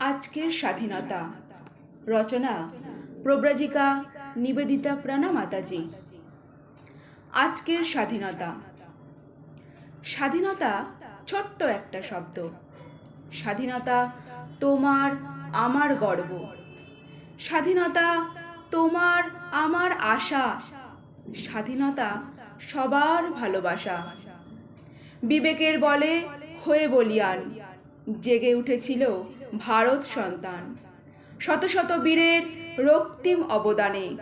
আজকের স্বাধীনতা। রচনা, প্রব্রাজিকা নিবেদিতা প্রাণা মাতাজি। আজকের স্বাধীনতা। স্বাধীনতা ছোট্ট একটা শব্দ। স্বাধীনতা তোমার, আমার গর্ব। স্বাধীনতা তোমার, আমার আশা। স্বাধীনতা সবার ভালোবাসা। বিবেকের বলে হয়ে বলিয়ান। জেগে উঠেছিল ভারত সন্তান। শত শত বীরের রক্তিম অবদানে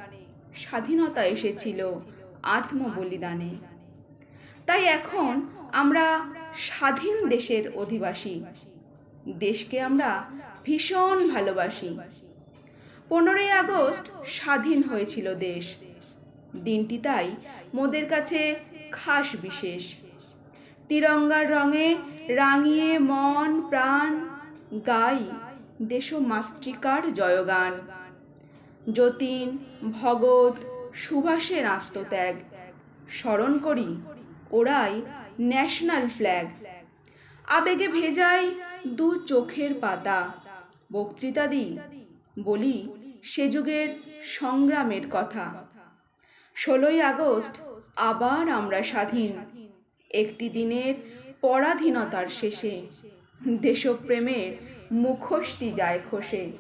স্বাধীনতা এসেছিল আত্মবলিদানে। তাই এখন আমরা স্বাধীন দেশের অধিবাসী। দেশকে আমরা ভীষণ ভালোবাসি। পনেরোই আগস্ট স্বাধীন হয়েছিল দেশ। দিনটি তাই মোদের কাছে খাস বিশেষ। তিরঙ্গার রঙে রাঙিয়ে মন, প্রাণ গাই দেশ মাতৃকার জয়গান। যতীন, ভগৎ, সুভাষের আত্মত্যাগ। স্মরণ করি, ওরাই ন্যাশনাল ফ্ল্যাগ। আবেগে ভেজাই দু চোখের পাতা। বক্তৃতা দিই, বলি সে যুগের সংগ্রামের কথা। ষোলোই আগস্ট, আবার আমরা স্বাধীন। একটি দিনের পরাধীনতার শেষে দেশপ্রেমের মুখোশটি যায় খসে।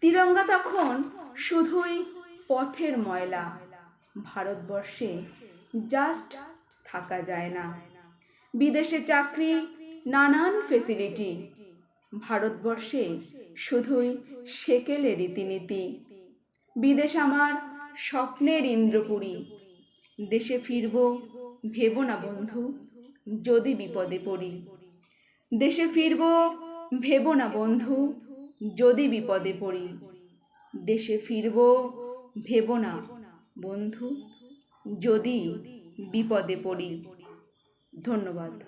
তিরঙ্গা তখন শুধুই পথের ময়লা, ভারতবর্ষে জাস্ট থাকা যায় না। বিদেশে চাকরি, নানান ফেসিলিটি ভারতবর্ষে শুধুই সেকেলে রীতিনীতি। বিদেশ আমার স্বপ্নের ইন্দ্রপুরী, দেশে ফিরব ভেব না বন্ধু, যদি বিপদে পড়ি। দেশে ফিরব, ভেব না বন্ধু, যদি বিপদে পড়ি। দেশে ফিরব, ভেব না বন্ধু, যদি বিপদে পড়ি। ধন্যবাদ।